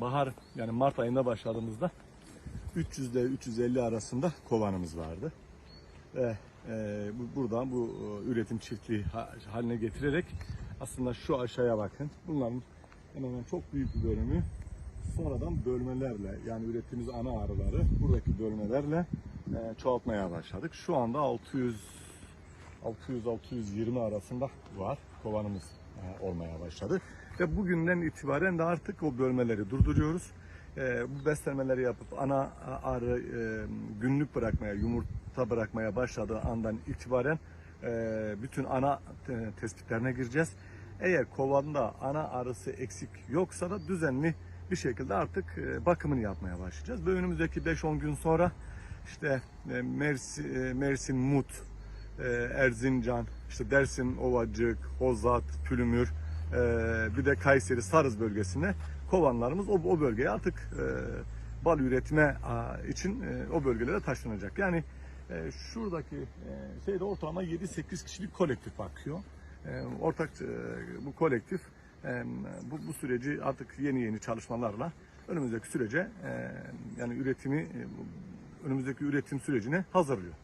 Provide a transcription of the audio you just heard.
bahar yani Mart ayında başladığımızda 300 ile 350 arasında kovanımız vardı. Ve e, bu, buradan bu e, üretim çiftliği ha- haline getirerek aslında şu aşağıya bakın. Bunların hemen hemen çok büyük bir bölümü sonradan bölmelerle yani ürettiğimiz ana arıları buradaki bölmelerle e, çoğaltmaya başladık. Şu anda 600 600-620 arasında var kovanımız e, olmaya başladı. Ve bugünden itibaren de artık o bölmeleri durduruyoruz. E, bu beslemeleri yapıp ana arı e, günlük bırakmaya, yumurta bırakmaya başladığı andan itibaren bütün ana te- tespitlerine gireceğiz. Eğer kovanda ana arısı eksik yoksa da düzenli bir şekilde artık bakımını yapmaya başlayacağız. Ve önümüzdeki 5-10 gün sonra işte Mersin, Mersin Mut, Erzincan, işte Dersim, Ovacık, Hozat, Pülümür, e, bir de Kayseri, Sarız bölgesine kovanlarımız o, o bölgeye artık e, bal üretme için e, o bölgelere taşınacak. Yani e, şuradaki e, şeyde ortalama 7-8 kişilik kolektif bakıyor. Ortak bu kolektif bu, bu süreci artık yeni yeni çalışmalarla önümüzdeki sürece yani üretimi önümüzdeki üretim sürecine hazırlıyor.